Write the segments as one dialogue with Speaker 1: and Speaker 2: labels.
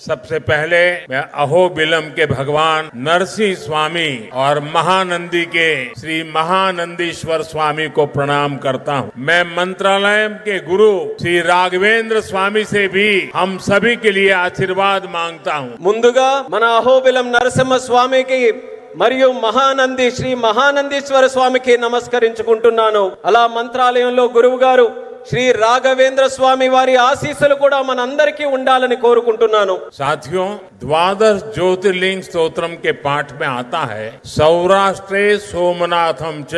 Speaker 1: सबसे पहले मैं अहोबिलम के भगवान नरसिंह स्वामी और महानंदी के श्री महानंदीश्वर स्वामी को प्रणाम करता हूँ मैं मंत्रालय के गुरु श्री राघवेंद्र स्वामी से भी हम सभी के लिए आशीर्वाद मांगता हूँ
Speaker 2: ముందుగా మన అహోబిలం నరసింహ స్వామికి మరియు మహానంది శ్రీ మహానందీశ్వర స్వామికి నమస్కరించుకుంటున్నాను అలా మంత్రాలయంలో గురువు గారు శ్రీ రాఘవేంద్ర స్వామి వారి ఆశీస్సులు కూడా మనందరికీ ఉండాలని కోరుకుంటున్నాను
Speaker 1: साथियों द्वादश ज्योतिर्लिंग स्तोत्रम के पाठ में आता है सौराष्ट्रे सोमनाथम च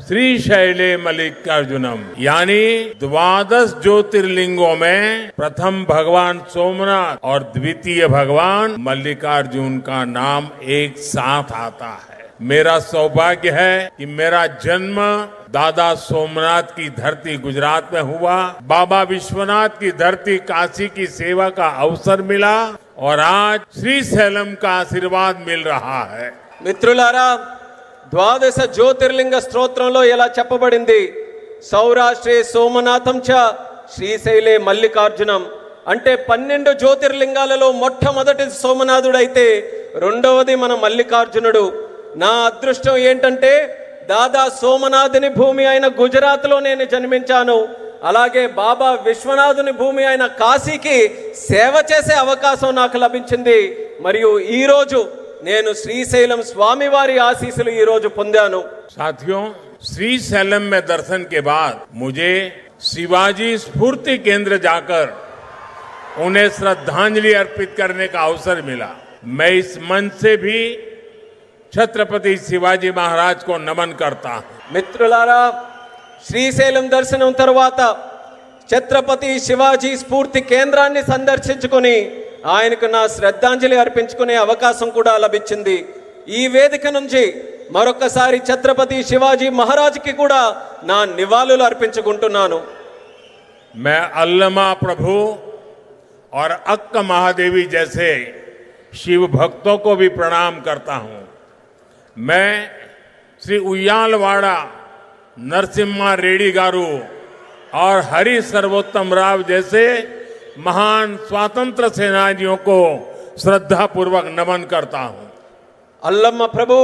Speaker 1: श्री शैले मल्लिकार्जुनम यानी द्वादश ज्योतिर्लिंगों में प्रथम भगवान सोमनाथ और द्वितीय भगवान मल्लिकार्जुन का नाम एक साथ आता है मेरा सौभाग्य है कि मेरा जन्म दादा सोमनाथ की धरती गुजरात में हुआ बाबा विश्वनाथ की धरती काशी की सेवा का अवसर मिला और आज श्री सैलम का आशीर्वाद मिल रहा है
Speaker 2: మిత్రులారా ద్వాదశ జ్యోతిర్లింగ స్తోత్రంలో ఇలా చెప్పబడింది సౌరాష్ట్రే సోమనాథం చ శ్రీశైలే మల్లికార్జునం అంటే పన్నెండు జ్యోతిర్లింగాలలో మొట్టమొదటి సోమనాథుడైతే రెండవది మన మల్లికార్జునుడు నా అదృష్టం ఏంటంటే దాదా సోమనాథుని భూమి అయిన గుజరాత్లో నేను జన్మించాను అలాగే బాబా విశ్వనాథుని భూమి అయిన కాశీకి సేవ చేసే అవకాశం నాకు లభించింది మరియు ఈ రోజు నేను శ్రీశైలం స్వామివారి ఆశీస్సులు ఈ రోజు పొందాను
Speaker 1: साथियों श्री सैलम में दर्शन के बाद मुझे शिवाजी स्फूर्ति केंद्र जाकर उन्हें श्रद्धांजलि अर्पित करने का अवसर मिला मैं इस मंच से भी छत्रपति शिवाजी महाराज को नमन करता हूं
Speaker 2: మిత్రులారా శ్రీశైలం దర్శనం తర్వాత ఛత్రపతి శివాజీ స్ఫూర్తి కేంద్రాన్ని సందర్శించుకొని ఆయనకు నా శ్రద్ధాంజలి అర్పించుకునే అవకాశం కూడా లభించింది ఈ వేదిక నుంచి మరొకసారి ఛత్రపతి శివాజీ మహారాజుకి కూడా నా నివాళులు అర్పించుకుంటున్నాను
Speaker 1: मैं अल्लमा प्रभु और अक्क महादेवी जैसे शिव भक्तों को भी प्रणाम करता हूं మే శ్రీ ఉయ్యాలవాడ నరసింహారెడ్డి గారు ఆర్ హరి सर्वोत्तम राव जैसे महान स्वातंत्र सेनानियों శ్రద్ధాపూర్వక నమన్ కర్తా
Speaker 2: అల్లమ్మ ప్రభు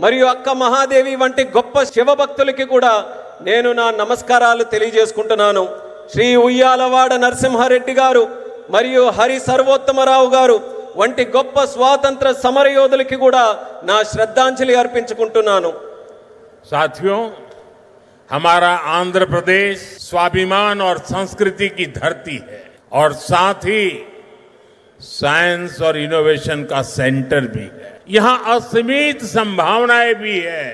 Speaker 2: మరియు అక్క మహాదేవి వంటి గొప్ప శివభక్తులకి కూడా నేను నా నమస్కారాలు తెలియజేసుకుంటున్నాను. శ్రీ ఉయ్యాలవాడ నరసింహారెడ్డి గారు మరియు హరి సర్వోత్తమరావు గారు వంటి గొప్ప స్వాతంత్ర సమరయోధులకి కూడా నా శ్రద్ధాంజలి అర్పించుకుంటున్నాను
Speaker 1: साथियों हमारा आंध्र प्रदेश स्वाभिमान और संस्कृति की धरती है और साथ ही साइंस और इनोवेशन का सेंटर भी है यहाँ असीमित संभावनाएं भी है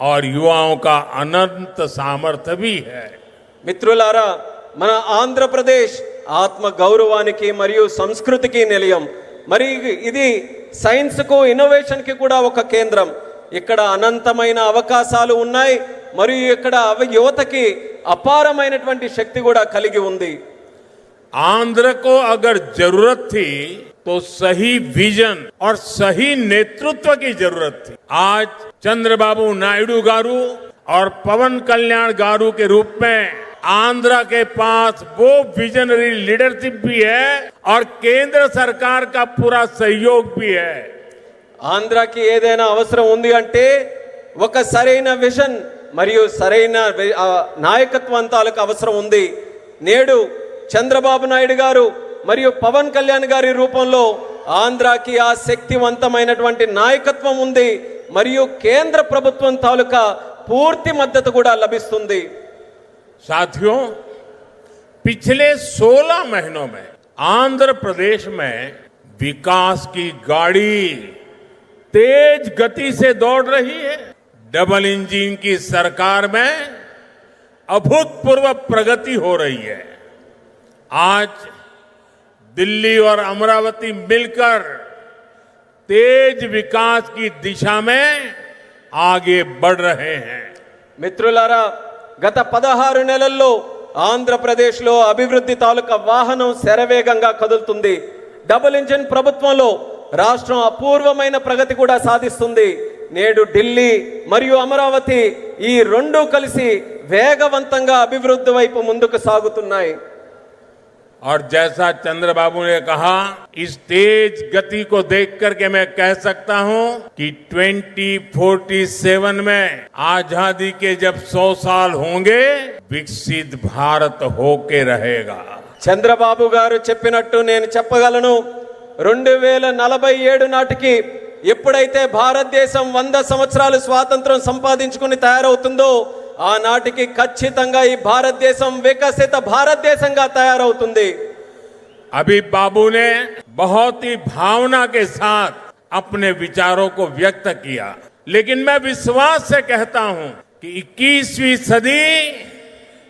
Speaker 1: और युवाओं का अनंत सामर्थ्य भी है
Speaker 2: మిత్రులారా మన ఆంధ్రప్రదేశ్ ఆత్మ గౌరవానికి మరియు సంస్కృతికి నిలయం మరి ఇది సైన్స్కు ఇన్నోవేషన్కి కూడా ఒక కేంద్రం ఇక్కడ అనంతమైన అవకాశాలు ఉన్నాయి మరియు ఇక్కడ అవ- యువతకి అపారమైనటువంటి శక్తి కూడా కలిగి ఉంది
Speaker 1: आंध्र को अगर जरूरत थी तो सही विजन और सही नेतृत्व की जरूरत थी आज चंद्रबाबू नायडू गारू और पवन कल्याण गारू के रूप में आंध्र के पास वो विजनरी लीडरशिप भी है और केंद्र सरकार का पूरा सहयोग भी है
Speaker 2: ఆంధ్రాకి ఏదైనా అవసరం ఉంది అంటే ఒక సరైన విజన్ మరియు సరైన వి- ఆ, నాయకత్వం తాలూకు అవసరం ఉంది నేడు చంద్రబాబు నాయుడు గారు మరియు పవన్ కళ్యాణ్ గారి రూపంలో ఆంధ్రాకి ఆ శక్తివంతమైనటువంటి నాయకత్వం ఉంది మరియు కేంద్ర ప్రభుత్వం తాలూకా పూర్తి మద్దతు కూడా లభిస్తుంది
Speaker 1: साथियों, पिछले 16 महीनों में आंध्र प्रदेश में विकास की गाड़ी तेज गति से दौड़ रही है। डबल इंजन की सरकार में अभूतपूर्व प्रगति हो रही है। आज दिल्ली और अमरावती मिलकर तेज विकास की दिशा में आगे बढ़ रहे हैं।
Speaker 2: मित्रुलारा గత పదహారు నెలల్లో ఆంధ్రప్రదేశ్లో అభివృద్ధి తాలూకా వాహనం శరవేగంగా కదులుతుంది. డబుల్ ఇంజిన్ ప్రభుత్వంలో రాష్ట్రం అపూర్వమైన ప్రగతి కూడా సాధిస్తుంది. నేడు ఢిల్లీ మరియు అమరావతి ఈ రెండు కలిసి వేగవంతంగా అభివృద్ధి వైపు ముందుకు సాగుతున్నాయి.
Speaker 1: और जैसा चंद्रबाबू ने कहा इस तेज गति को देख करके मैं कह सकता हूं कि 2047 में आजादी के जब 100 साल होंगे विकसित भारत होके रहेगा
Speaker 2: చంద్రబాబు గారు చెప్పినట్టు నేను చెప్పగలను రెండు వేల నలభై ఏడు నాటికి ఎప్పుడైతే భారతదేశం వంద సంవత్సరాలు స్వాతంత్రం సంపాదించుకుని తయారవుతుందో ఆనాటికి ఖచ్చితంగా ఈ భారతదేశం వికసిత భారతదేశంగా తయారవుతుంది
Speaker 1: अभी बाबू ने बहुत ही भावना के साथ अपने विचारों को व्यक्त किया लेकिन मैं विश्वास से कहता हूं कि 21वीं सदी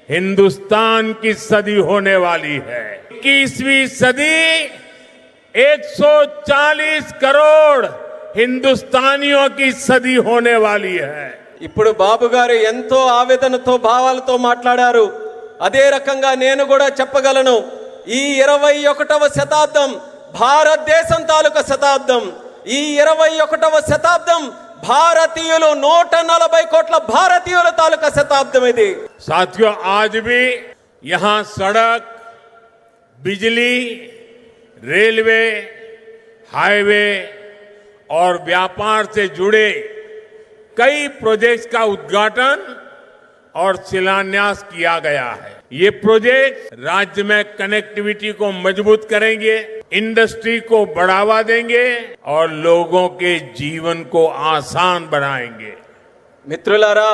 Speaker 1: हिंदुस्तान की सदी होने वाली है 21वीं सदी 140 करोड़ हिंदुस्तानियों की सदी होने वाली है
Speaker 2: ఇప్పుడు బాబు గారు ఎంతో ఆవేదనతో భావాలతో మాట్లాడారు అదే రకంగా నేను కూడా చెప్పగలను ఈ ఇరవై ఒకటవ శతాబ్దం భారతదేశం తాలూకా శతాబ్దం ఈ ఇరవై ఒకటవ శతాబ్దం భారతీయులు నూట నలభై కోట్ల భారతీయుల తాలూకా శతాబ్దం ఇది
Speaker 1: साथियों आज भी यहां सड़क बिजली रेलवे हाईवे और व्यापार से जुड़े कई प्रोजेक्ट्स का उद्घाटन और शिलान्यास किया गया है ये प्रोजेक्ट राज्य में कनेक्टिविटी को मजबूत करेंगे इंडस्ट्री को बढ़ावा देंगे और लोगों के जीवन को आसान बनाएंगे
Speaker 2: మిత్రులారా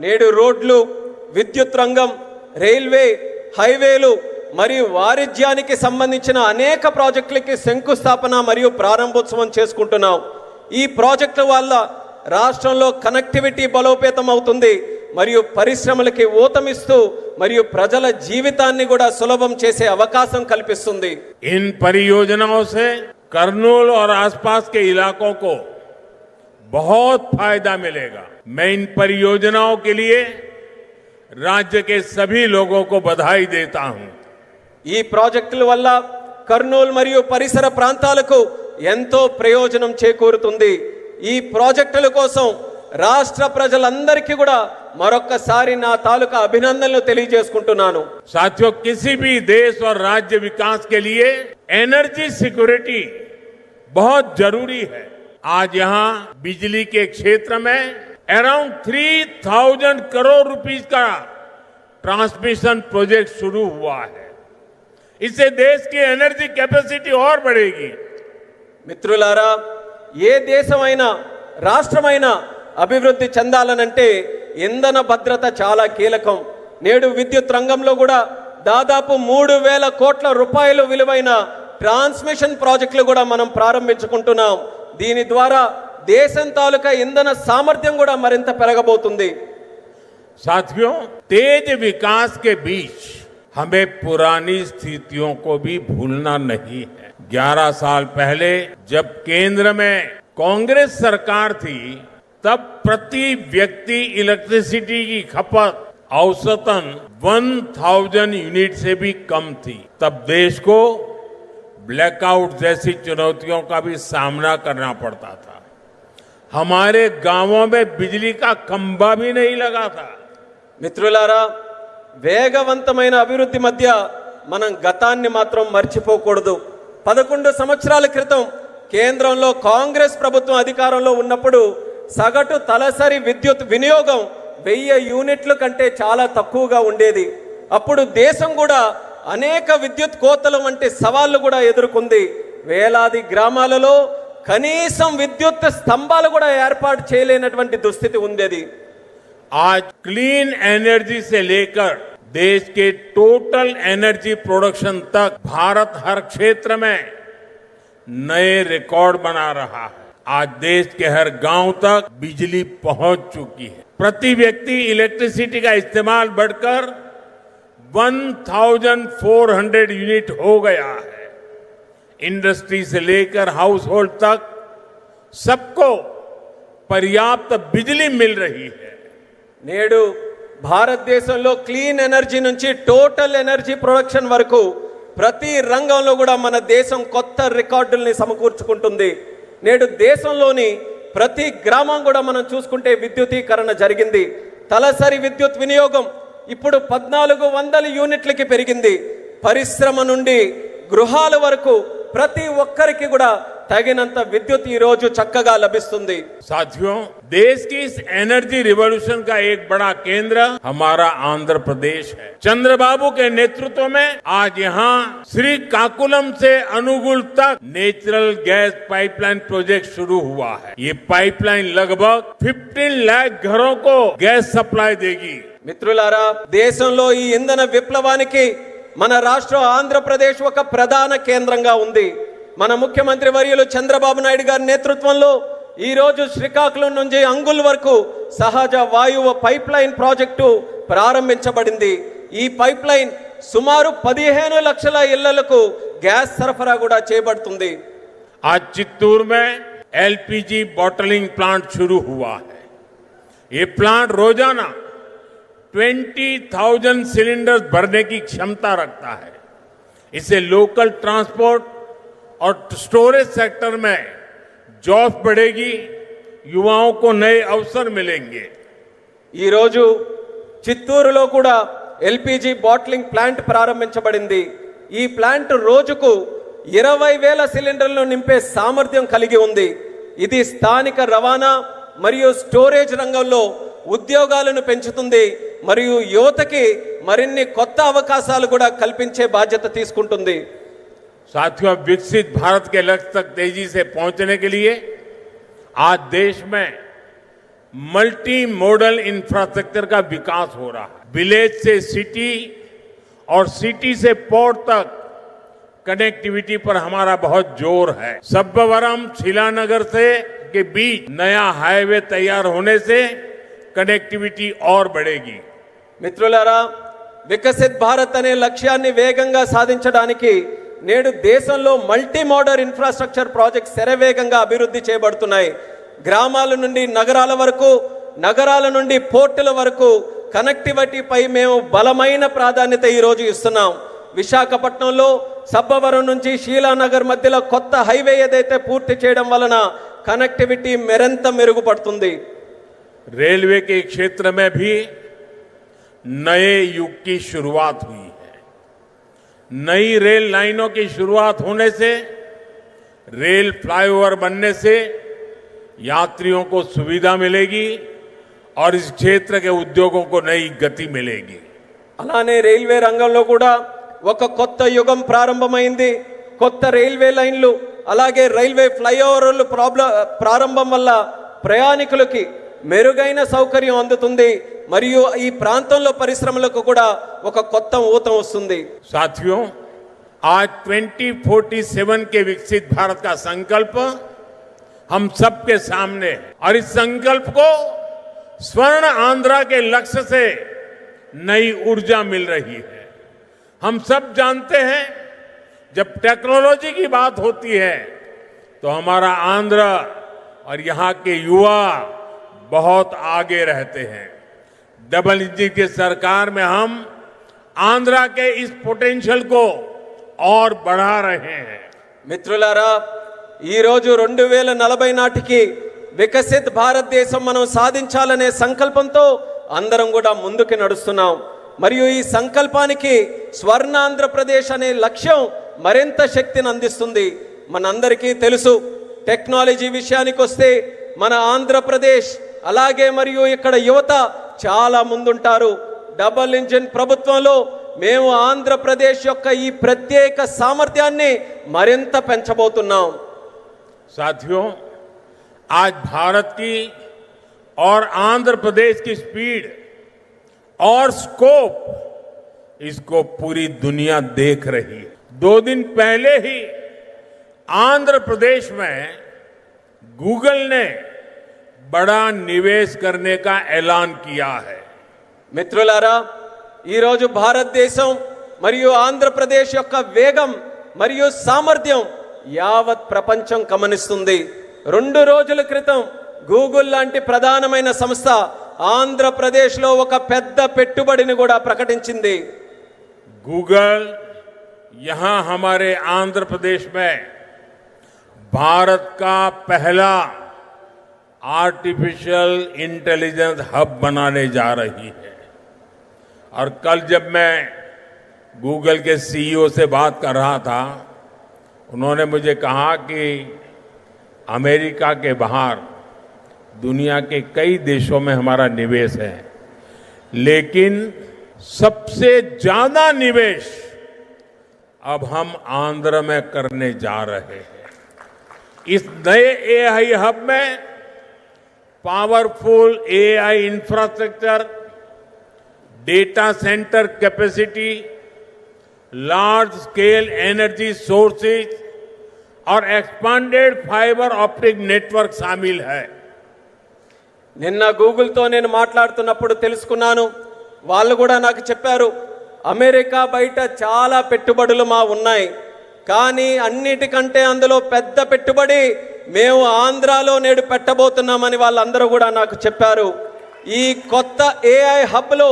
Speaker 2: నేడు రోడ్లు విద్యుత్ రంగం రైల్వే హైవేలు మరియు వాణిజ్యానికి సంబంధించిన అనేక ప్రాజెక్టులకి శంకుస్థాపన మరియు ప్రారంభోత్సవం చేసుకుంటున్నాం ఈ ప్రాజెక్టుల వల్ల రాష్ట్రంలో కనెక్టివిటీ బలోపేతం అవుతుంది మరియు పరిశ్రమలకి ఊతమిస్తూ మరియు ప్రజల జీవితాన్ని కూడా సులభం చేసే అవకాశం కల్పిస్తుంది
Speaker 1: इन परियोजनाओं से करनूल और आसपास के इलाकों को बहुत फायदा मिलेगा मैं इन परियोजनाओं के लिए राज्य के सभी लोगों को बधाई देता हूं
Speaker 2: ఈ ప్రాజెక్టుల వల్ల కర్నూలు మరియు పరిసర ప్రాంతాలకు ఎంతో ప్రయోజనం చేకూరుతుంది ఈ ప్రాజెక్టుల కోసం రాష్ట్ర ప్రజలందరికీ కూడా మరొక్కసారి నా తాలూకా అభినందనలు తెలియజేసుకుంటున్నాను
Speaker 1: साथियों किसी भी देश और राज्य विकास के लिए एनर्जी सिक्योरिटी बहुत जरूरी है आज यहां बिजली के क्षेत्र में around three thousand crore rupees का ट्रांसमिशन प्रोजेक्ट शुरू हुआ है इससे देश की एनर्जी कैपेसिटी और बढ़ेगी
Speaker 2: మిత్రులారా ఏ దేశమైనా రాష్ట్రమైనా అభివృద్ధి చెందాలనంటే ఇంధన భద్రత చాలా కీలకం నేడు విద్యుత్ రంగంలో కూడా దాదాపు మూడు వేల కోట్ల రూపాయలు విలువైన ట్రాన్స్మిషన్ ప్రాజెక్టులు కూడా మనం ప్రారంభించుకుంటున్నాం దీని ద్వారా దేశం తాలూకా ఇంధన సామర్థ్యం కూడా మరింత పెరగబోతుంది
Speaker 1: साथियों तेज विकास के बीच हमें पुरानी स्थितियों को भी भूलना नहीं है 11 साल पहले जब केंद्र में कांग्रेस सरकार थी तब प्रति व्यक्ति इलेक्ट्रिसिटी की खपत औसतन 1000 यूनिट से भी कम थी तब देश को ब्लैकआउट जैसी चुनौतियों का भी सामना करना पड़ता था हमारे गांवों में बिजली का खंभा भी नहीं लगा था
Speaker 2: మిత్రులారా వేగవంతమైన అభివృద్ధి మధ్య మనం గతాన్ని మాత్రం మర్చిపోకూడదు పదకొండు సంవత్సరాల క్రితం కేంద్రంలో కాంగ్రెస్ ప్రభుత్వం అధికారంలో ఉన్నప్పుడు సగటు తలసరి విద్యుత్ వినియోగం వెయ్యి యూనిట్ల కంటే చాలా తక్కువగా ఉండేది. అప్పుడు దేశం కూడా అనేక విద్యుత్ కోతలు వంటి సవాళ్ళు కూడా ఎదుర్కొంది. వేలాది గ్రామాలలో కనీసం విద్యుత్ స్తంభాలు కూడా ఏర్పాటు చేయలేనటువంటి దుస్థితి ఉండేది.
Speaker 1: ఆ క్లీన్ ఎనర్జీ సే లేకర్ देश के टोटल एनर्जी प्रोडक्शन तक भारत हर क्षेत्र में नए रिकॉर्ड बना रहा है। आज देश के हर गाँव तक बिजली पहुँच चुकी है। प्रति व्यक्ति इलेक्ट्रिसिटी का इस्तेमाल बढ़कर 1400 यूनिट हो गया है। इंडस्ट्री से लेकर हाउस होल्ड तक सबको पर्याप्त बिजली मिल रही है।
Speaker 2: నేడు భారతదేశంలో క్లీన్ ఎనర్జీ నుంచి టోటల్ ఎనర్జీ ప్రొడక్షన్ వరకు ప్రతి రంగంలో కూడా మన దేశం కొత్త రికార్డుల్ని సమకూర్చుకుంటుంది. నేడు దేశంలోని ప్రతి గ్రామం కూడా మనం చూసుకుంటే విద్యుతీకరణ జరిగింది. తలసరి విద్యుత్ వినియోగం ఇప్పుడు పద్నాలుగు వందల యూనిట్లకి పెరిగింది. పరిశ్రమ నుండి గృహాల వరకు ప్రతి ఒక్కరికి కూడా తగినంత విద్యుత్ ఈ రోజు చక్కగా లభిస్తుంది
Speaker 1: साथियों देश की इस एनर्जी रिवॉल्यूशन का एक बड़ा केंद्र हमारा आंध्र प्रदेश है चंद्रबाबू के नेतृत्व में आज यहाँ श्री काकुलम से अनुगुल तक नेचुरल गैस पाइपलाइन प्रोजेक्ट शुरू हुआ है ये पाइपलाइन लगभग 15 लाख घरों को गैस सप्लाई देगी
Speaker 2: మిత్రులారా దేశంలో ఈ ఇంధన విప్లవానికి మన రాష్ట్రం ఆంధ్రప్రదేశ్ ఒక ప్రధాన కేంద్రంగా ఉంది మన ముఖ్యమంత్రి వర్యులు చంద్రబాబు నాయుడు గారి నేతృత్వంలో ఈ రోజు శ్రీకాకుళం నుంచి అంగుల్ వరకు సహజ వాయువు పైప్ లైన్ ప్రాజెక్టు ప్రారంభించబడింది ఈ పైప్ లైన్ సుమారు పదిహేను లక్షల ఇళ్లకు గ్యాస్ సరఫరా కూడా చేయబడుతుంది
Speaker 1: आज चित्तूर में एलपीजी बॉटलिंग प्लांट शुरू हुआ है ये प्लांट रोजाना 20,000 सिलेंडर भरने की क्षमता रखता है इससे लोकल ट्रांसपोर्ट और स्टोरेज सेक्टर में जॉब बढ़ेगी युवाओं को नए अवसर मिलेंगे
Speaker 2: ఈరోజు చిత్తూరులో కూడా ఎల్పిజి బాట్లింగ్ ప్లాంట్ ప్రారంభించబడింది ఈ ప్లాంట్ రోజుకు ఇరవై వేల సిలిండర్లు నింపే సామర్థ్యం కలిగి ఉంది ఇది స్థానిక రవాణా మరియు స్టోరేజ్ రంగంలో ఉద్యోగాలను పెంచుతుంది మరియు యువతకి మరిన్ని కొత్త అవకాశాలు కూడా కల్పించే బాధ్యత తీసుకుంటుంది
Speaker 1: साथियों विकसित भारत के लक्ष्य तक तेजी से पहुंचने के लिए आज देश में मल्टी मॉडल इंफ्रास्ट्रक्चर का विकास हो रहा है विलेज से सिटी और सिटी से पोर्ट तक कनेक्टिविटी पर हमारा बहुत जोर है सब्बवरम शिलानगर से के बीच नया हाईवे तैयार होने से कनेक्टिविटी और बढ़ेगी
Speaker 2: మిత్రులారా వికసిత్ భారత్ అనే లక్ష్యాన్ని వేగంగా సాధించడానికి నేడు దేశంలో మల్టీ మోడర్ ఇన్ఫ్రాస్ట్రక్చర్ ప్రాజెక్ట్ శరవేగంగా అభివృద్ధి చేయబడుతున్నాయి గ్రామాల నుండి నగరాల వరకు నగరాల నుండి పోర్టుల వరకు కనెక్టివిటీపై మేము బలమైన ప్రాధాన్యత ఈరోజు ఇస్తున్నాం విశాఖపట్నంలో సబ్బవరం నుంచి షీలానగర్ మధ్యలో కొత్త హైవే ఏదైతే పూర్తి చేయడం వలన కనెక్టివిటీ మరింత మెరుగుపడుతుంది
Speaker 1: रेलवे के क्षेत्र में भी नए युग की शुरुआत हुई है नई रेल लाइनों की शुरुआत होने से रेल फ्लाईओवर बनने से यात्रियों को सुविधा मिलेगी और इस क्षेत्र के उद्योगों को नई गति मिलेगी
Speaker 2: అలానే రైల్వే రంగంలో కూడా ఒక కొత్త యుగం ప్రారంభమైంది కొత్త రైల్వే లైన్లు అలాగే రైల్వే ఫ్లైఓవర్లు ప్రాబ్లం ప్రారంభం వల్ల ప్రయాణికులకి మెరుగైన సౌకర్యం అందుతుంది మరియు ఈ ప్రాంతంలో పరిశ్రమలకు కూడా ఒక కొత్త ఊతం వస్తుంది
Speaker 1: साथियों आज 2047 के विकसित भारत का संकल्प हम सबके सामने है और इस संकल्प को स्वर्ण आंध्रा के लक्ष्य से नई ऊर्जा मिल रही है हम सब जानते हैं जब टेक्नोलॉजी की बात होती है तो हमारा आंध्र और यहाँ के युवा बहुत आगे रहते हैं डबल इंजन की सरकार में हम आंध्रा के इस पोटेंशियल को और बढ़ा रहे हैं
Speaker 2: మిత్రులారా ఈరోజు రెండు వేల నలభై నాటికి వికసిత్ భారతదేశం మనం సాధించాలనే సంకల్పంతో అందరం కూడా ముందుకు నడుస్తున్నాం మరియు ఈ సంకల్పానికి స్వర్ణ ఆంధ్రప్రదేశ్ అనే లక్ష్యం మరింత శక్తిని అందిస్తుంది మనందరికీ తెలుసు టెక్నాలజీ విషయానికి వస్తే మన ఆంధ్రప్రదేశ్ అలాగే మరియు ఇక్కడ యువత చాలా ముందుంటారు డబల్ ఇంజిన్ ప్రభుత్వంలో మేము ఆంధ్రప్రదేశ్ యొక్క ఈ ప్రత్యేక సామర్థ్యాన్ని మరింత పెంచబోతున్నాం
Speaker 1: साथियों आज भारत की और आंध्र प्रदेश की स्पीड और स्कोप इसको पूरी दुनिया देख रही है दो दिन पहले ही आंध्र प्रदेश में गूगल ने बड़ा निवेश करने का ऐलान किया है
Speaker 2: మిత్రులారా ఈరోజు భారతదేశం మరియు ఆంధ్రప్రదేశ్ యొక్క వేగం మరియు సామర్థ్యం యావత్ ప్రపంచం గమనిస్తుంది రెండు రోజుల క్రితం గూగుల్ లాంటి ప్రధానమైన సంస్థ ఆంధ్రప్రదేశ్లో ఒక పెద్ద పెట్టుబడిని కూడా ప్రకటించింది
Speaker 1: गूगल यहां हमारे आंध्र प्रदेश में भारत का पहला आर्टिफिशियल इंटेलिजेंस हब बनाने जा रही है। और कल जब मैं गूगल के सीईओ से बात कर रहा था, उन्होंने मुझे कहा कि अमेरिका के बाहर दुनिया के कई देशों में हमारा निवेश है, लेकिन सबसे ज़्यादा निवेश अब हम आंध्र में करने जा रहे हैं। इस नए एआई हब में powerful AI infrastructure data centre capacity large scale energy sources और एक्सपांडेड फाइबर ऑप्टिक नेटवर्क शामिल है
Speaker 2: నిన్న గూగుల్తో నేను మాట్లాడుతున్నప్పుడు తెలుసుకున్నాను వాళ్ళు కూడా నాకు చెప్పారు అమెరికా బయట చాలా పెట్టుబడులు మా ఉన్నాయి కానీ అన్నిటికంటే అందులో పెద్ద పెట్టుబడి మేము ఆంధ్రాలో నేడు పెట్టబోతున్నామని వాళ్ళందరూ కూడా నాకు చెప్పారు ఈ కొత్త ఏఐ హబ్లో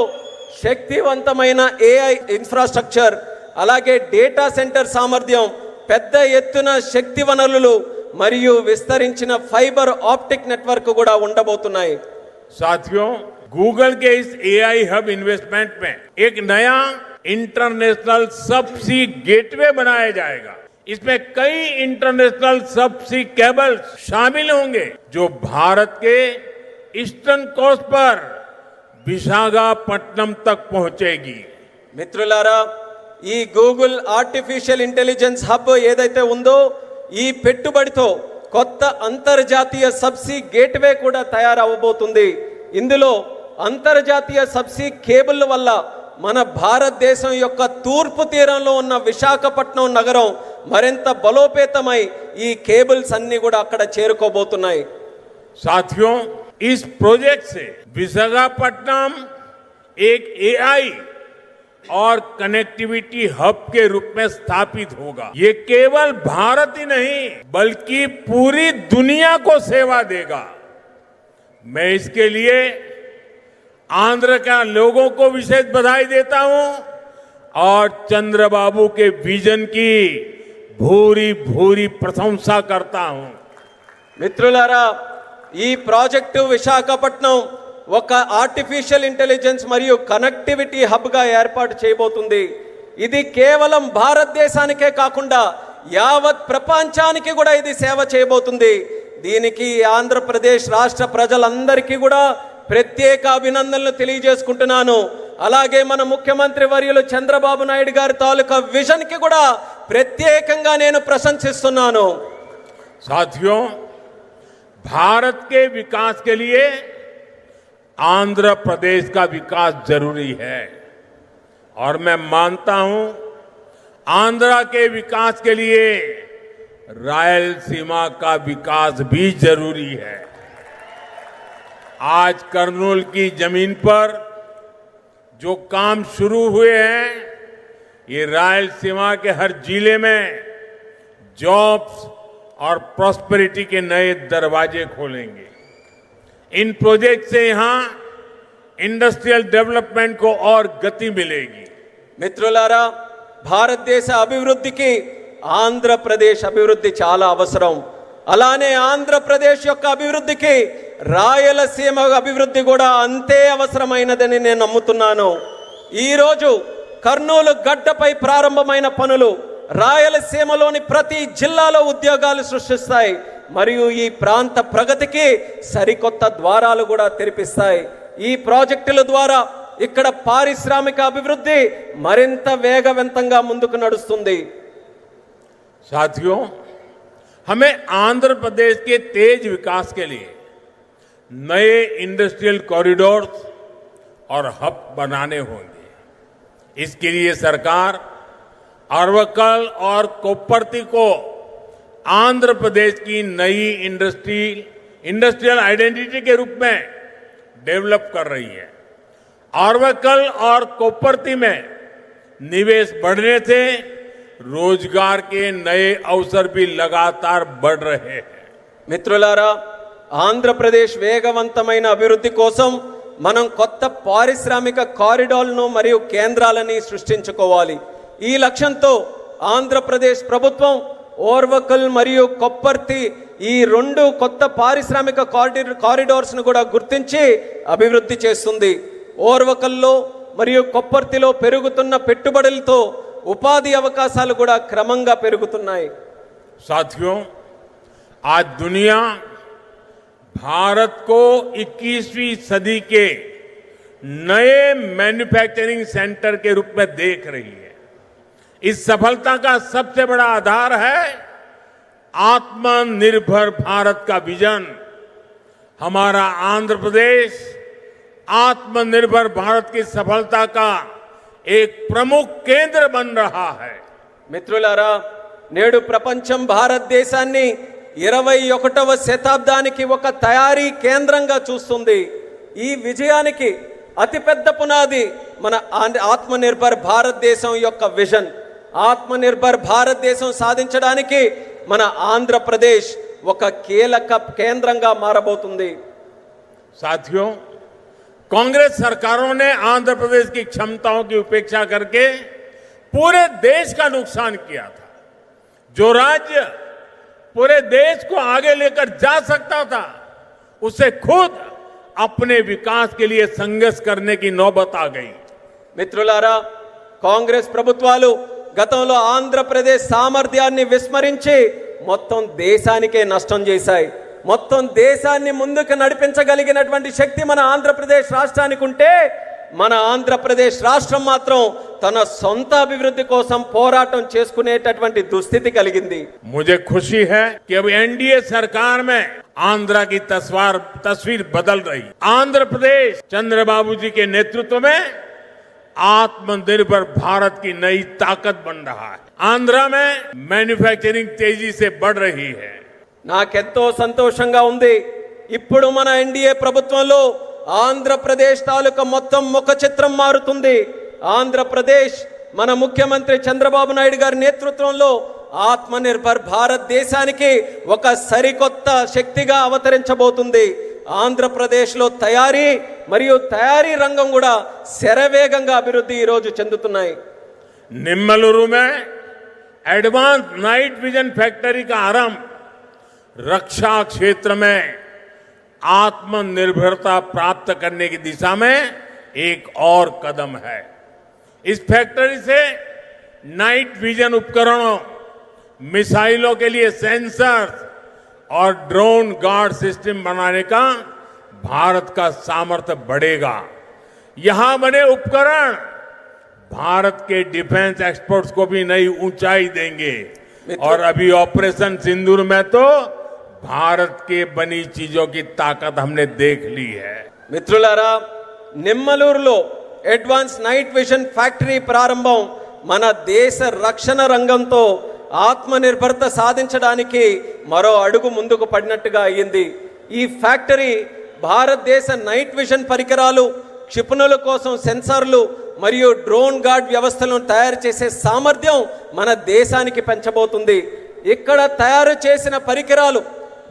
Speaker 2: శక్తివంతమైన ఏఐ ఇన్ఫ్రాస్ట్రక్చర్ అలాగే డేటా సెంటర్ సామర్థ్యం పెద్ద ఎత్తున శక్తి వనరులు మరియు విస్తరించిన ఫైబర్ ఆప్టిక్ నెట్వర్క్ కూడా ఉండబోతున్నాయి
Speaker 1: साथियों गूगल के इस एआई हब इन्वेस्टमेंट में एक नया इंटरनेशनल सबसी गेटवे बनाया जाएगा इसमें कई इंटरनेशनल सबसी केबल्स शामिल होंगे जो भारत के ईस्टर्न कोस्ट पर विशाखापट्टनम तक पहुंचेगी
Speaker 2: మిత్రులారా ఈ గూగుల్ ఆర్టిఫిషియల్ ఇంటెలిజెన్స్ హబ్ ఏదైతే ఉందో ఈ పెట్టుబడితో కొత్త అంతర్జాతీయ సబ్సీ గేట్వే కూడా తయారవబోతుంది ఇందులో అంతర్జాతీయ సబ్సీ కేబుల్ వల్ల మన భారతదేశం యొక్క తూర్పు తీరంలో ఉన్న విశాఖపట్నం నగరం మరింత బలోపేతమై ఈ కేబుల్స్ అన్ని కూడా అక్కడ చేరుకోబోతున్నాయి
Speaker 1: साथियों इस प्रोजेक्ट से विशाखापट्टनम एक एआई और कनेक्टिविटी हब के रूप में स्थापित होगा ये केवल भारत ही नहीं बल्कि पूरी दुनिया को सेवा देगा मैं इसके लिए आंध्र का लोगों को विशेष बधाई देता हूं और चंद्रबाबू के विजन की भूरी भूरी प्रशंसा करता हूं
Speaker 2: మిత్రులారా ఈ ప్రాజెక్టు విశాఖపట్నం ఒక ఆర్టిఫిషియల్ ఇంటెలిజెన్స్ మరియు కనెక్టివిటీ హబ్గా ఏర్పాటు చేయబోతుంది ఇది కేవలం భారతదేశానికే కాకుండా యావత్ ప్రపంచానికి కూడా ఇది సేవ చేయబోతుంది దీనికి ఆంధ్రప్రదేశ్ రాష్ట్ర ప్రజలందరికీ కూడా ప్రత్యేక అభినందనలు తెలియజేసుకుంటున్నాను అలాగే మన ముఖ్యమంత్రి వర్యులు చంద్రబాబు నాయుడు గారి తాలూకా విజన్కి కూడా ప్రత్యేకంగా నేను ప్రశంసిస్తున్నాను
Speaker 1: साथियों भारत के विकास के लिए आंध्र प्रदेश का विकास जरूरी है और मैं मानता हूं आंध्रा के विकास के लिए रायलसीमा का विकास भी जरूरी है आज करनूल की जमीन पर जो काम शुरू हुए हैं ये रायलसीमा के हर जिले में जॉब्स और प्रॉस्पेरिटी के नए दरवाजे खोलेंगे इन प्रोजेक्ट से यहां इंडस्ट्रियल डेवलपमेंट को और गति मिलेगी
Speaker 2: మిత్రులారా భారతదేశ అభివృద్ధికి ఆంధ్రప్రదేశ్ అభివృద్ధి చాలా అవసరం అలానే ఆంధ్రప్రదేశ్ యొక్క అభివృద్ధికి రాయలసీమ అభివృద్ధి కూడా అంతే అవసరమైనదని నేను నమ్ముతున్నాను ఈరోజు కర్నూలు గడ్డపై ప్రారంభమైన పనులు రాయలసీమలోని ప్రతి జిల్లాలో ఉద్యోగాలు సృష్టిస్తాయి మరియు ఈ ప్రాంత ప్రగతికి సరికొత్త ద్వారాలు కూడా తెరిపిస్తాయి ఈ ప్రాజెక్టుల ద్వారా ఇక్కడ పారిశ్రామిక అభివృద్ధి మరింత వేగవంతంగా ముందుకు నడుస్తుంది
Speaker 1: साथियों हमें आंध्र प्रदेश के तेज विकास के लिए नए इंडस्ट्रियल कॉरिडोर्स और हब बनाने होंगे। इसके लिए सरकार अरवकल और कोपरती को आंध्र प्रदेश की नई इंडस्ट्री इंडस्ट्रियल आइडेंटिटी के रूप में डेवलप कर रही है। अरवकल और कोपरती में निवेश बढ़ने से रोज़गार के नए अवसर भी लगातार बढ़ रहे हैं।
Speaker 2: मित्रुलारा ఆంధ్రప్రదేశ్ వేగవంతమైన అభివృద్ధి కోసం మనం కొత్త పారిశ్రామిక కారిడార్లను మరియు కేంద్రాలని సృష్టించుకోవాలి. ఈ లక్ష్యంతో ఆంధ్రప్రదేశ్ ప్రభుత్వం ఓర్వకల్ మరియు కొప్పర్తి ఈ రెండు కొత్త పారిశ్రామిక కారిడి కారిడార్స్ను కూడా గుర్తించి అభివృద్ధి చేస్తుంది. ఓర్వకల్లో మరియు కొప్పర్తిలో పెరుగుతున్న పెట్టుబడులతో ఉపాధి అవకాశాలు కూడా క్రమంగా పెరుగుతున్నాయి.
Speaker 1: సాధ్యం. ఆ దునియా भारत को 21वीं सदी के नए मैन्युफैक्चरिंग सेंटर के रूप में देख रही है इस सफलता का सबसे बड़ा आधार है आत्मनिर्भर भारत का विजन हमारा आंध्र प्रदेश आत्मनिर्भर भारत की सफलता का एक प्रमुख केंद्र बन रहा है
Speaker 2: మిత్రులారా నేడు ప్రపంచం భారతదేశాన్ని ఇరవై ఒకటవ శతాబ్దానికి ఒక తయారీ కేంద్రంగా చూస్తుంది ఈ విజయానికి అతిపెద్ద పునాది మన ఆంధ్ర- ఆత్మనిర్భర్ భారతదేశం యొక్క విజన్ ఆత్మనిర్భర్ భారతదేశం సాధించడానికి మన ఆంధ్రప్రదేశ్ ఒక కీలక కేంద్రంగా మారబోతుంది
Speaker 1: साथियों कांग्रेस सरकारों ने आंध्र प्रदेश की क्षमताओं की उपेक्षा करके पूरे देश का नुकसान किया था जो राज्य पूरे देश को आगे लेकर जा सकता था उसे खुद अपने विकास के लिए संघर्ष करने की नौबत आ गई
Speaker 2: మిత్రులారా కాంగ్రెస్ ప్రభుత్వాలు గతంలో ఆంధ్రప్రదేశ్ సామర్థ్యాన్ని విస్మరించి మొత్తం దేశానికే నష్టం చేశాయి మొత్తం దేశాన్ని ముందుకు నడిపించగలిగినటువంటి శక్తి మన ఆంధ్రప్రదేశ్ రాష్ట్రానికి ఉంటే మన ఆంధ్రప్రదేశ్ రాష్ట్రం మాత్రం తన సొంత అభివృద్ధి కోసం పోరాటం చేసుకునేటటువంటి దుస్థితి కలిగింది
Speaker 1: मुझे खुशी है कि अब एनडीए सरकार में आंध्रा की तस्वार तस्वीर बदल रही आंध्र प्रदेश चंद्रबाबू जी के नेतृत्व में आत्मनिर्भर भारत की नई ताकत बन रहा है आंध्रा में मैन्युफैक्चरिंग तेजी से बढ़ रही है
Speaker 2: నాకెంతో సంతోషంగా ఉంది ఇప్పుడు మన ఎన్డీఏ ప్రభుత్వంలో ఆంధ్రప్రదేశ్ తాలూకా మొత్తం ముఖ చిత్రం మారుతుంది ఆంధ్రప్రదేశ్ మన ముఖ్యమంత్రి చంద్రబాబు నాయుడు గారి నేతృత్వంలో ఆత్మనిర్భర్ భారత్ దేశానికి ఒక సరికొత్త శక్తిగా అవతరించబోతుంది ఆంధ్రప్రదేశ్లో తయారీ మరియు తయారీ రంగం కూడా శరవేగంగా అభివృద్ధి ఈరోజు చెందుతున్నాయి
Speaker 1: निम्मलुरु में एडवांस नाइट विजन फैक्ट्री का आरंभ रक्षा क्षेत्र में आत्मनिर्भरता प्राप्त करने की दिशा में एक और कदम है। इस फैक्ट्री से नाइट विजन उपकरणों मिसाइलों के लिए सेंसर और ड्रोन गार्ड सिस्टम बनाने का भारत का सामर्थ्य बढ़ेगा। यहाँ बने उपकरण भारत के डिफेंस एक्सपोर्ट्स को भी नई ऊंचाई देंगे। और अभी ऑपरेशन सिंदूर में तो భారత్ కే బనీ చీజో కి తాకత్ హమ్నే దేఖ్ లీ హై
Speaker 2: మిత్రులారా నిమ్మలూరులో అడ్వాన్స్ నైట్ విషన్ ఫ్యాక్టరీ ప్రారంభం మన దేశ రక్షణ రంగంతో ఆత్మనిర్భరత సాధించడానికి మరో అడుగు ముందుకు పడినట్టుగా అయ్యింది. ఈ ఫ్యాక్టరీ భారతదేశ నైట్ విషన్ పరికరాలు క్షిపణుల కోసం సెన్సార్లు మరియు డ్రోన్ గార్డ్ వ్యవస్థలను తయారు చేసే సామర్థ్యం మన దేశానికి పెంచబోతుంది. ఇక్కడ తయారు చేసిన పరికరాలు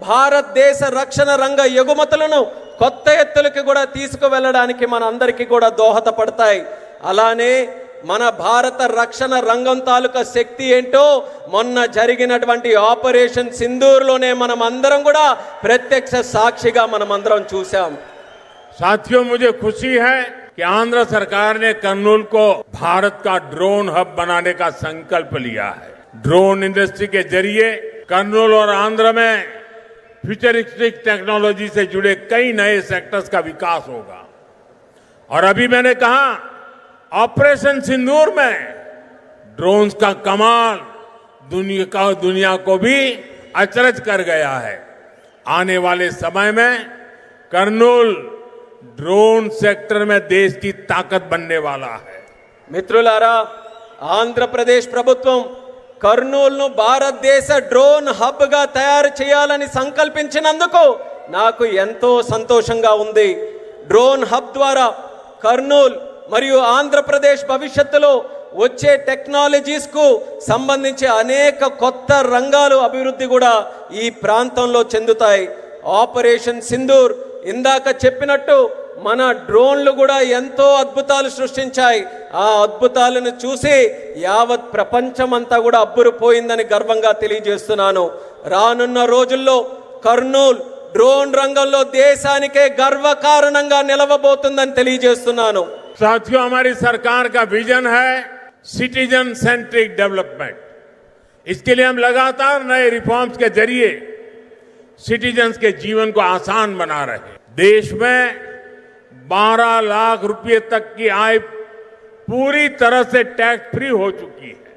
Speaker 2: భారతదేశ రక్షణ రంగ ఎగుమతులను కొత్త ఎత్తులకి కూడా తీసుకువెళ్ళడానికి మన అందరికీ కూడా దోహదపడతాయి అలానే మన భారత రక్షణ రంగం తాలూకా శక్తి ఏంటో మొన్న జరిగినటువంటి ఆపరేషన్ సింధూర్లోనే మనం అందరం కూడా ప్రత్యక్ష సాక్షిగా మనం అందరం చూసాం
Speaker 1: साथियों मुझे खुशी है कि आंध्र सरकार ने कर्नूल को भारत का ड्रोन हब बनाने का संकल्प लिया है ड्रोन इंडस्ट्री के जरिए कर्नूल और आंध्र में फ्यूचरिस्टिक टेक्नोलॉजी से जुड़े कई नए सेक्टर्स का विकास होगा और अभी मैंने कहा ऑपरेशन सिंदूर में ड्रोन्स का कमाल दुनिया का दुनिया को भी अचरज कर गया है आने वाले समय में कर्नूल ड्रोन सेक्टर में देश की ताकत बनने वाला है
Speaker 2: మిత్రులారా ఆంధ్రప్రదేశ్ ప్రభుత్వం కర్నూలును భారతదేశ డ్రోన్ హబ్గా తయారు చేయాలని సంకల్పించినందుకు నాకు ఎంతో సంతోషంగా ఉంది. డ్రోన్ హబ్ ద్వారా కర్నూల్ మరియు ఆంధ్రప్రదేశ్ భవిష్యత్తులో వచ్చే టెక్నాలజీస్కు సంబంధించి అనేక కొత్త రంగాలు అభివృద్ధి కూడా ఈ ప్రాంతంలో చెందుతాయి. ఆపరేషన్ సింధూర్ ఇందాక చెప్పినట్టు మన డ్రోన్లు కూడా ఎంతో అద్భుతాలు సృష్టించాయి ఆ అద్భుతాలను చూసి యావత్ ప్రపంచమంతా కూడా అబ్బురుపోయిందని గర్వంగా తెలియజేస్తున్నాను రానున్న రోజుల్లో కర్నూల్ డ్రోన్ రంగంలో దేశానికే గర్వకారణంగా నిలవబోతుందని తెలియజేస్తున్నాను
Speaker 1: साथियों हमारी सरकार का विजन है सिटीजन सेंट्रिक डेवलपमेंट इसके लिए हम लगातार नए रिफॉर्म्स के जरिए सिटीजन्स के जीवन को आसान बना रहे हैं देश में 12 लाख रुपए तक की आय पूरी तरह से टैक्स फ्री हो चुकी है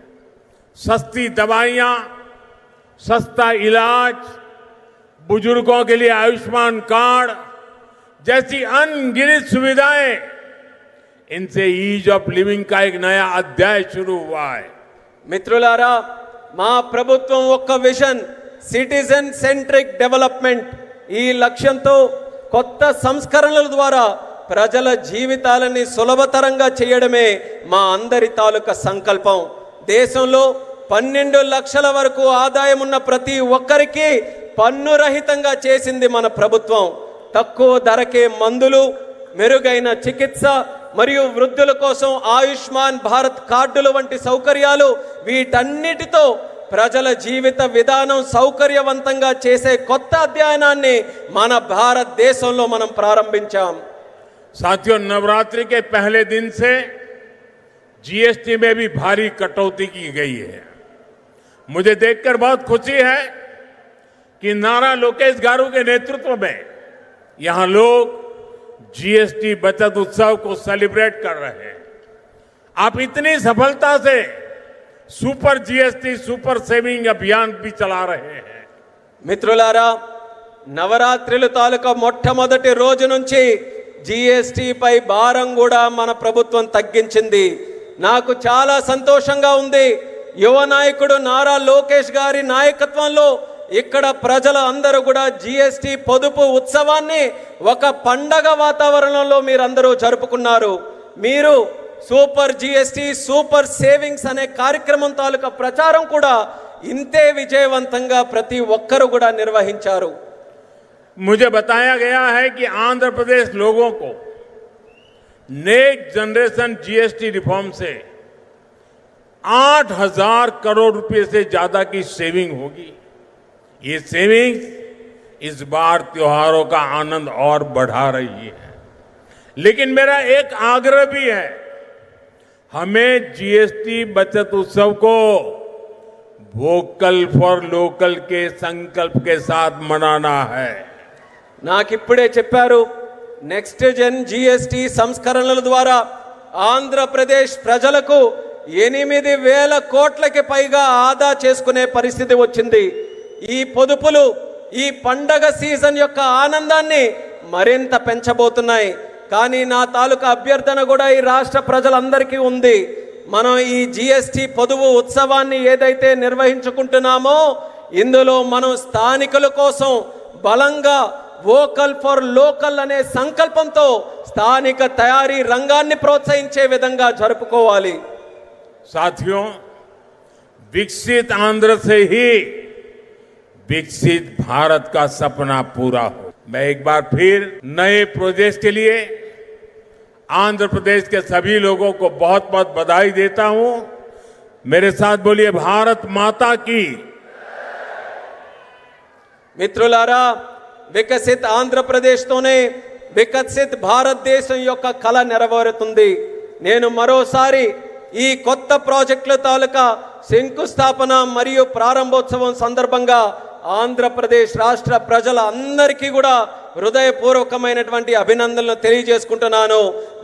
Speaker 1: सस्ती दवाइयां सस्ता इलाज बुजुर्गों के लिए आयुष्मान कार्ड जैसी अनगिनत सुविधाएं इनसे ईज ऑफ लिविंग का एक नया अध्याय शुरू हुआ है
Speaker 2: మిత్రులారా మా ప్రభుత్వం ఒక్క విజన్ సిటిజన్ సెంట్రిక్ డెవలప్మెంట్ ఈ లక్ష్యంతో కొత్త సంస్కరణల ద్వారా ప్రజల జీవితాలని సులభతరంగా చేయడమే మా అందరి తాలూకా సంకల్పం. దేశంలో పన్నెండు లక్షల వరకు ఆదాయం ఉన్న ప్రతి ఒక్కరికి పన్ను రహితంగా చేసింది మన ప్రభుత్వం. తక్కువ ధరకే మందులు మెరుగైన చికిత్స మరియు వృద్ధుల కోసం ఆయుష్మాన్ భారత్ కార్డులు వంటి సౌకర్యాలు వీటన్నిటితో ప్రజల జీవిత విధానం సౌకర్యవంతంగా చేసే కొత్త అధ్యయనాన్ని మన భారతదేశంలో మనం ప్రారంభించాం.
Speaker 1: साथियों नवरात्रि के पहले दिन से जीएसटी में भी भारी कटौती की गई है मुझे देखकर बहुत खुशी है कि नारा लोकेश गारू के नेतृत्व में यहां लोग जीएसटी बचत उत्सव को सेलिब्रेट कर रहे हैं आप इतनी सफलता से सुपर जीएसटी सुपर सेविंग अभियान भी चला रहे हैं
Speaker 2: మిత్రులారా నవరాత్రుల తాలూకా మొట్టమొదటి రోజు నుంచి జిఎస్టిపై భారం కూడా మన ప్రభుత్వం తగ్గించింది. నాకు చాలా సంతోషంగా ఉంది. యువ నాయకుడు నారా లోకేష్ గారి నాయకత్వంలో ఇక్కడ ప్రజల అందరూ కూడా జీఎస్టీ పొదుపు ఉత్సవాన్ని ఒక పండగ వాతావరణంలో మీరందరూ జరుపుకున్నారు. మీరు సూపర్ జిఎస్టి సూపర్ సేవింగ్స్ అనే కార్యక్రమం తాలూకా ప్రచారం కూడా ఇంతే విజయవంతంగా ప్రతి ఒక్కరు కూడా నిర్వహించారు.
Speaker 1: मुझे बताया गया है कि आंध्र प्रदेश लोगों को नेक्स्ट जनरेशन जीएसटी रिफॉर्म से आठ हज़ार करोड़ रुपए से ज़्यादा की सेविंग होगी। ये सेविंग्स इस बार त्योहारों का आनंद और बढ़ा रही है। लेकिन मेरा एक आग्रह भी है, हमें जीएसटी बचत उत्सव को वोकल फॉर लोकल के संकल्प के साथ मनाना है।
Speaker 2: నాకిప్పుడే చెప్పారు నెక్స్ట్ జెన్ జిఎస్టి సంస్కరణల ద్వారా ఆంధ్రప్రదేశ్ ప్రజలకు ఎనిమిది వేల కోట్లకి పైగా ఆదా చేసుకునే పరిస్థితి వచ్చింది. ఈ పొదుపులు ఈ పండగ సీజన్ యొక్క ఆనందాన్ని మరింత పెంచబోతున్నాయి. కానీ నా తాలూకా అభ్యర్థన కూడా ఈ రాష్ట్ర ప్రజలందరికీ ఉంది. మనం ఈ జిఎస్టి పొదువు ఉత్సవాన్ని ఏదైతే నిర్వహించుకుంటున్నామో ఇందులో మనం స్థానికుల కోసం బలంగా వోకల్ ఫర్ లోకల్ అనే సంకల్పంతో స్థానిక తయారీ రంగాన్ని ప్రోత్సహించే విధంగా జరుపుకోవాలి
Speaker 1: साथियों विकसित आंध्र से ही विकसित भारत का सपना पूरा हो मैं एक बार फिर नए प्रोजेक्ट के लिए आंध्र प्रदेश के सभी लोगों को बहुत बहुत बधाई देता हूं मेरे साथ बोलिए भारत माता की
Speaker 2: మిత్రులారా వికసిత్ ఆంధ్రప్రదేశ్తోనే వికసిత్ భారతదేశం యొక్క కళ నెరవేరుతుంది. నేను మరోసారి ఈ కొత్త ప్రాజెక్టుల తాలూకా శంకుస్థాపన మరియు ప్రారంభోత్సవం సందర్భంగా ఆంధ్రప్రదేశ్ రాష్ట్ర ప్రజల అందరికీ కూడా హృదయపూర్వకమైనటువంటి అభినందనలు తెలియజేసుకుంటున్నాను.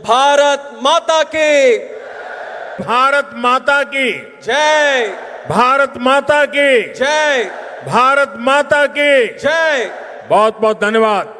Speaker 2: భారత్ మాతాకి!
Speaker 1: భారత్ మాతాకి!
Speaker 2: జై!
Speaker 1: భారత్ మాతాకి!
Speaker 2: జై!
Speaker 1: భారత్ మాతాకి!
Speaker 2: జై!
Speaker 1: बहुत बहुत धन्यवाद।